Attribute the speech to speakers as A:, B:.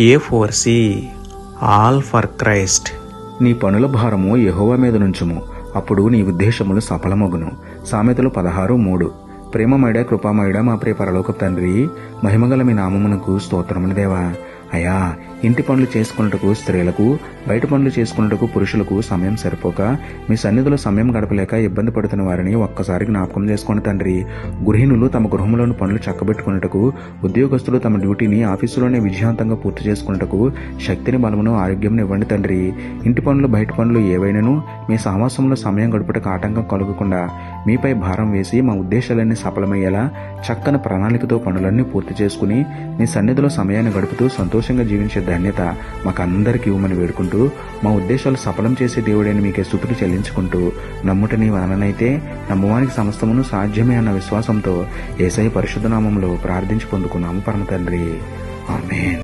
A: A four C all for Christ
B: నీ పనుల భారము యహోవ మీద నుంచుము. అప్పుడు నీ ఉద్దేశములు సఫలమగును. సామెతలు పదహారు మూడు. ప్రేమమైడ కృపామయుడ మా ప్రియ పరలోక తండ్రి మహిమగల మీ నామమునకు స్తోత్రములు దేవా. అయా ఇంటి పనులు చేసుకున్నటకు స్త్రీలకు బయట పనులు చేసుకున్నటకు పురుషులకు సమయం సరిపోక మీ సన్నిధిలో సమయం గడపలేక ఇబ్బంది పడుతున్న వారిని ఒక్కసారి జ్ఞాపకం చేసుకోండి తండ్రి. గృహిణులు తమ గృహంలోని పనులు చక్కబెట్టుకున్నటకు ఉద్యోగస్తులు తమ డ్యూటీని ఆఫీసులోనే విజయవంతంగా పూర్తి చేసుకున్నటకు శక్తిని బలమును ఆరోగ్యం ఇవ్వండి తండ్రి. ఇంటి పనులు బయట పనులు ఏవైనాను మీ సహవాసంలో సమయం గడుపుటకు ఆటంకం కలగకుండా మీపై భారం వేసి మా ఉద్దేశాలన్నీ సఫలమయ్యేలా చక్కని ప్రణాళికతో పనులన్నీ పూర్తి చేసుకుని మీ సన్నిధిలో సమయాన్ని గడుపుతూ సంతోషంగా జీవించే ధన్యత మాకందరికీ ఇవ్వమని వేడుకుంటూ మా ఉద్దేశాలు సఫలం చేసే దేవుడైన మీకే స్థుతులు చెల్లించుకుంటూ నమ్ముట నీ నమ్మవానికి సమస్తమును సాధ్యమే అన్న విశ్వాసంతో ఏసై పరిశుద్ధనామంలో ప్రార్థించి పొందుకున్నాము పరమ తండ్రి. ఆమె